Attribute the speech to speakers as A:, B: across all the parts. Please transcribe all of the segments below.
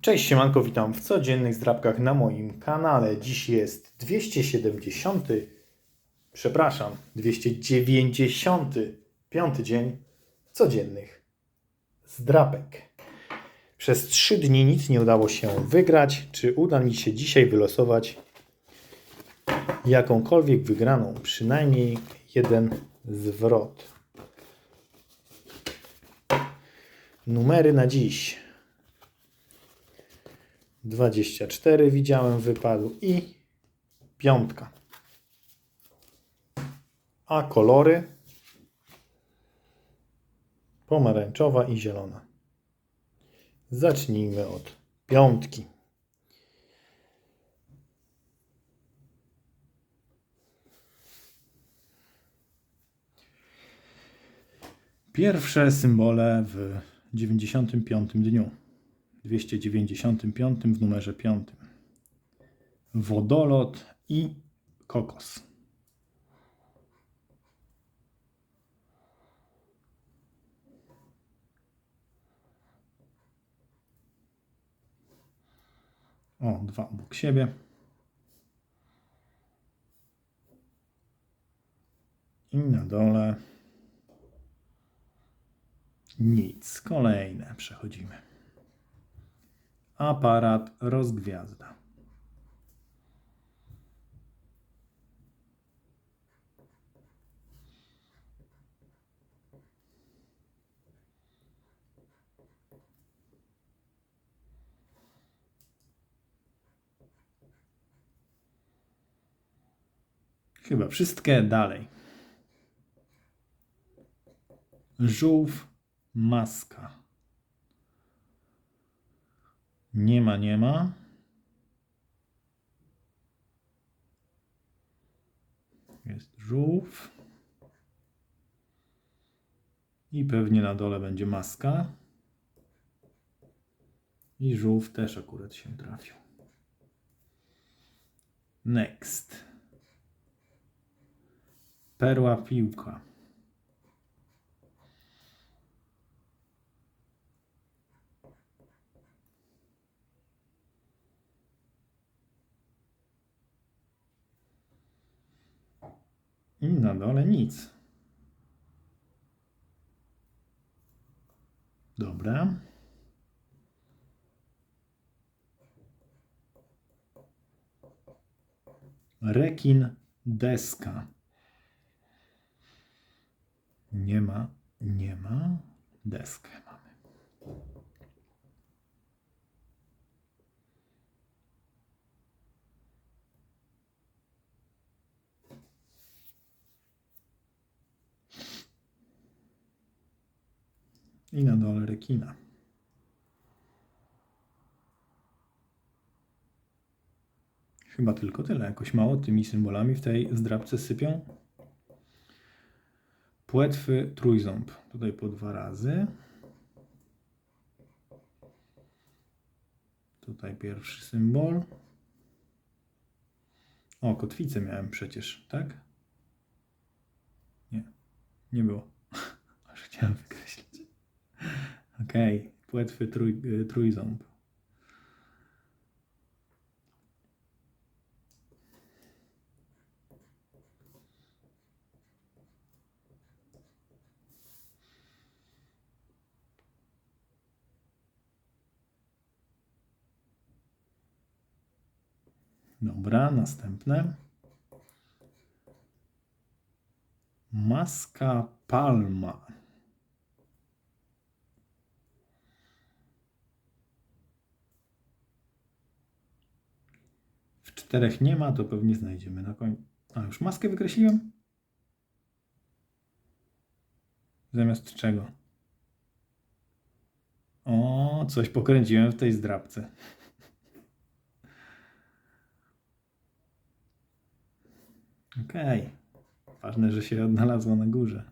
A: Cześć, siemanko, witam w codziennych zdrabkach na moim kanale. Dziś jest 270, przepraszam, 295 dzień codziennych zdrabek. Przez 3 dni nic nie udało się wygrać. Czy uda mi się dzisiaj wylosować jakąkolwiek wygraną, przynajmniej jeden zwrot? Numery na dziś. 24 widziałem wypadł i piątka. A kolory pomarańczowa i zielona. Zacznijmy od piątki. Pierwsze symbole w 95 dniu. 295 w numerze 5. Wodolot i kokos. O, dwa obok siebie. I na dole nic. Kolejne przechodzimy aparat rozgwiazda. Chyba wszystkie dalej. Żółw, maska. Nie ma, nie ma. Jest żółw. I pewnie na dole będzie maska. I żółw też akurat się trafił. Next. Perła piłka. I na dole nic. Dobra. Rekin deska. Nie ma, nie ma. Deskę I na dole rekina. Chyba tylko tyle. Jakoś mało tymi symbolami w tej zdrabce sypią. Płetwy trójząb. Tutaj po dwa razy. Tutaj pierwszy symbol. O, kotwicę miałem przecież, tak? Nie, nie było. Aż chciałem wykreślić. Okej, okay. płetwy trój, trójząb. Dobra, następne. Maska palma. W czterech nie ma, to pewnie znajdziemy na końcu. A, już maskę wykreśliłem? Zamiast czego? O, coś pokręciłem w tej zdrabce. Okej. Okay. Ważne, że się odnalazło na górze.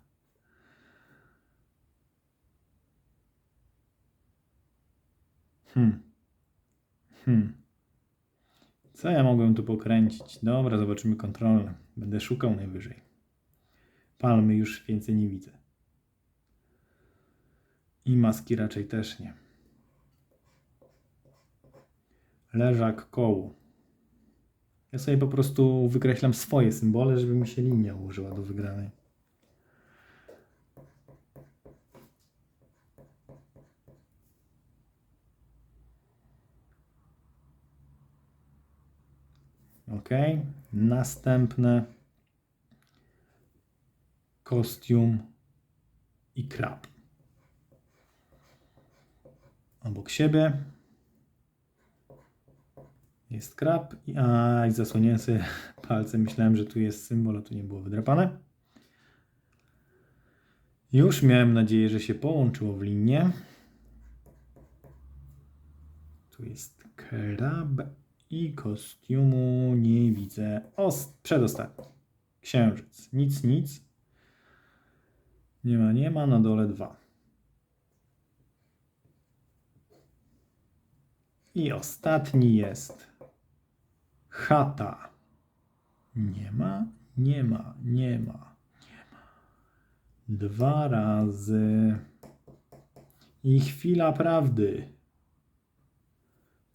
A: Hmm. Hmm. Co ja mogłem tu pokręcić? Dobra, zobaczymy kontrolę. Będę szukał najwyżej. Palmy już więcej nie widzę. I maski raczej też nie. Leżak koło. Ja sobie po prostu wykreślam swoje symbole, żeby mi się linia ułożyła do wygranej. Ok. Następne. Kostium i krab. Obok siebie jest krab. A, i zasłoniłem sobie palcem. Myślałem, że tu jest symbol, a tu nie było wydrapane. Już miałem nadzieję, że się połączyło w linię. Tu jest krab i kostiumu nie widzę. Przedostatni. Księżyc. Nic, nic. Nie ma, nie ma. Na dole dwa. I ostatni jest chata. Nie ma, nie ma, nie ma, nie ma. Dwa razy. I chwila prawdy.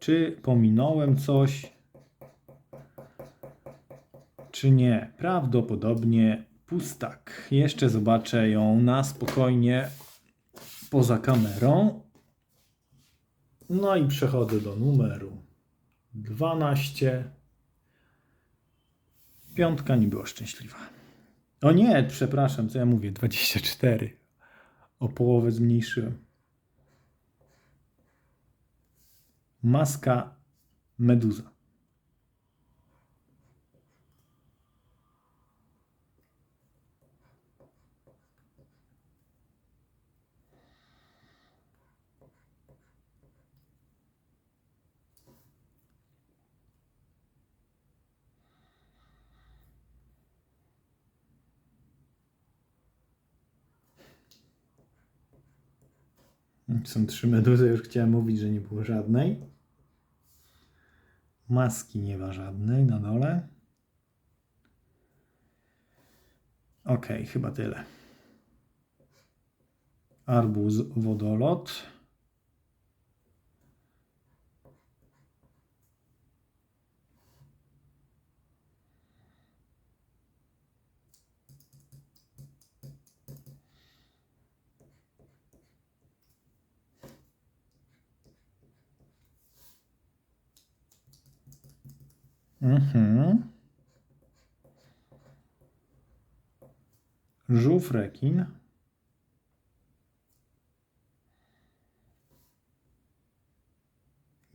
A: Czy pominąłem coś, czy nie? Prawdopodobnie pustak. Jeszcze zobaczę ją na spokojnie poza kamerą. No i przechodzę do numeru 12. Piątka nie była szczęśliwa. O nie, przepraszam, co ja mówię? 24. O połowę zmniejszyłem. Maska meduza. Są trzy meduzy, już chciałem mówić, że nie było żadnej. Maski nie ma żadnej na dole. Ok, chyba tyle. Arbuz, wodolot. Mhm. Żółw rekin.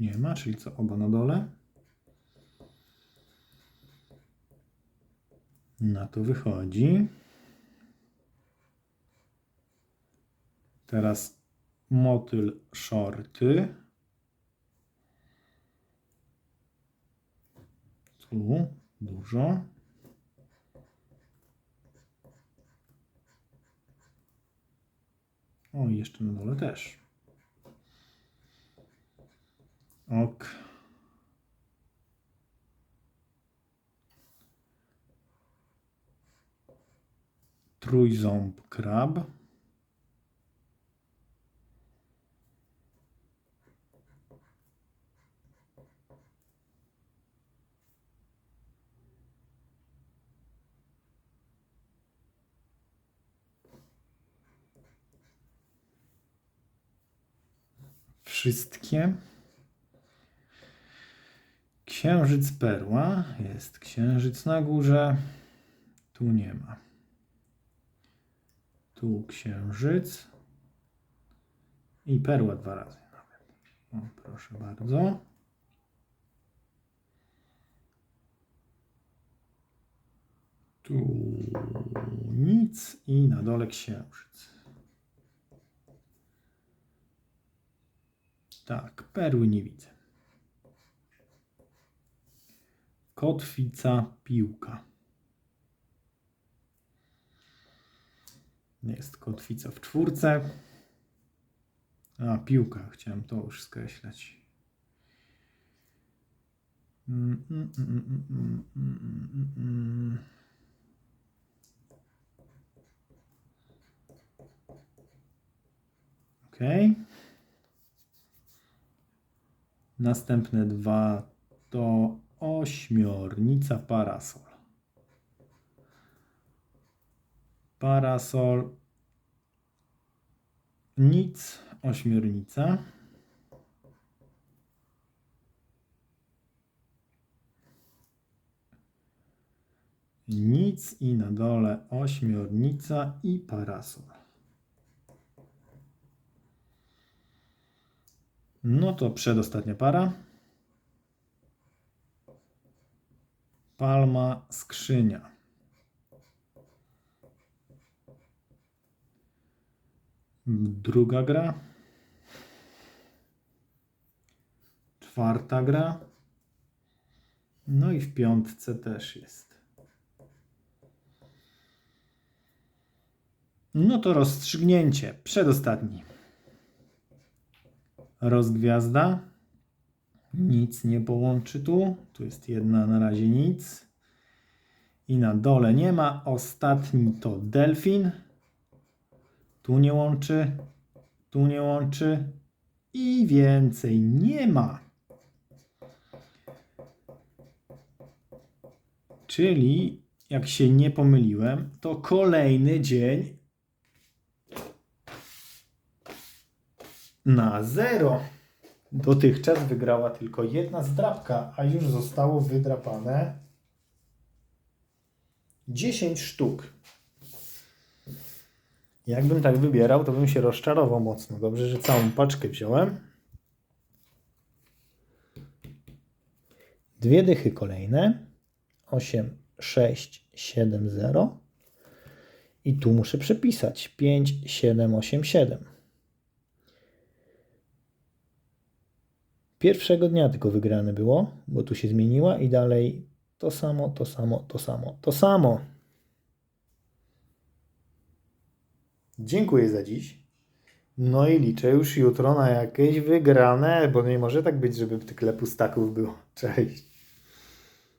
A: Nie ma, czyli co? Oba na dole. Na to wychodzi. Teraz motyl shorty. Tu dużo. O, jeszcze na dole też. Ok. Trójząb krab. Wszystkie. Księżyc perła. Jest księżyc na górze. Tu nie ma. Tu księżyc. I perła dwa razy. O, proszę bardzo. Tu nic i na dole księżyc. Tak, perły nie widzę. Kotwica, piłka. Jest kotwica w czwórce. A, piłka. Chciałem to już skreślać. Mm, mm, mm, mm, mm. Następne dwa to ośmiornica, parasol. Parasol, nic, ośmiornica. Nic i na dole ośmiornica i parasol. No to przedostatnia para. Palma, skrzynia. Druga gra. Czwarta gra. No i w piątce też jest. No to rozstrzygnięcie. Przedostatni. Rozgwiazda. Nic nie połączy tu. Tu jest jedna na razie nic. I na dole nie ma. Ostatni to delfin. Tu nie łączy. Tu nie łączy. I więcej nie ma. Czyli, jak się nie pomyliłem, to kolejny dzień na zero. Dotychczas wygrała tylko jedna zdrabka, a już zostało wydrapane 10 sztuk. Jakbym tak wybierał, to bym się rozczarował mocno. Dobrze, że całą paczkę wziąłem. Dwie dychy kolejne. 8, 6, 7, 0. I tu muszę przepisać 5, 7, 8, 7. Pierwszego dnia tylko wygrane było, bo tu się zmieniła i dalej to samo, to samo, to samo, to samo. Dziękuję za dziś. No i liczę już jutro na jakieś wygrane, bo nie może tak być, żeby tyle pustaków było. Cześć.